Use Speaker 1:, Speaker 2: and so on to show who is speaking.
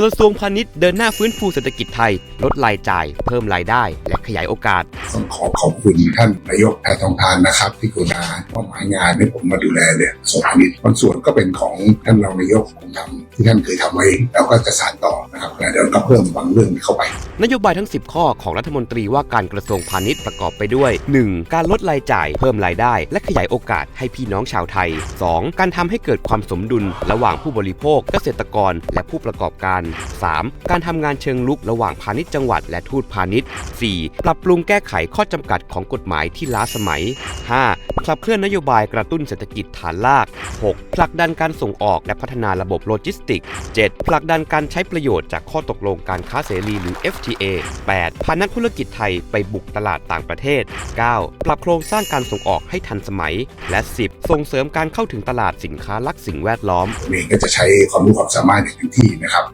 Speaker 1: กระทรวงพาณิชย์เดินหน้าฟื้นฟูเศรษฐกิจไทย ลดรายจ่าย เพิ่มรายได้ และขยายโอกาส
Speaker 2: ต้องขอขอบคุณท่านนายกแพทองทานนะครับ ที่กรุณามอบหมายงานให้ผมมาดูแลเนี่ยสพาณิชย์บางส่วนก็เป็นของท่านรองนายกผมทำที่ท่านเคยทำไว้แล้วก็จะสานต่อนะครับแต่เดี๋ยวก็เพิ่มบางเรื่องเข้าไป
Speaker 1: นโยบายทั้ง 10 ข้อของรัฐมนตรีว่าการกระทรวงพาณิชย์ประกอบไปด้วย 1. การลดรายจ่ายเพิ่มรายได้ และขยายโอกาสให้พี่น้องชาวไทย 2. การทำให้เกิดความสมดุล ระหว่างผู้บริโภค เกษตรกร และผู้ประกอบการ 3. การทำงานเชิงลุกระหว่างพาณิชย์จังหวัดและทูตพาณิชย์ 4. ปรับปรุงแก้ไขข้อจำกัดของกฎหมายที่ล้าสมัย 5. ขับเคลื่อนนโยบายกระตุ้นเศรษฐกิจฐานราก 6. ผลักดันการส่งออกและพัฒนาระบบโลจิสติกส์ 7. ผลักดันการใช้ประโยชน์จากข้อตกลงการค้าเสรีหรือ FTA FTA 8. พานักธุรกิจไทยไปบุกตลาดต่างประเทศ 9. ปรับโครงสร้างการส่งออกให้ทันสมัย และ 10. ส่งเสริมการเข้าถึงตลาดสินค้ารักสิ่งแวดล้อม
Speaker 2: ผมเองก็จะใช้ความรู้ความสามารถอย่างเต็มที่นะครับ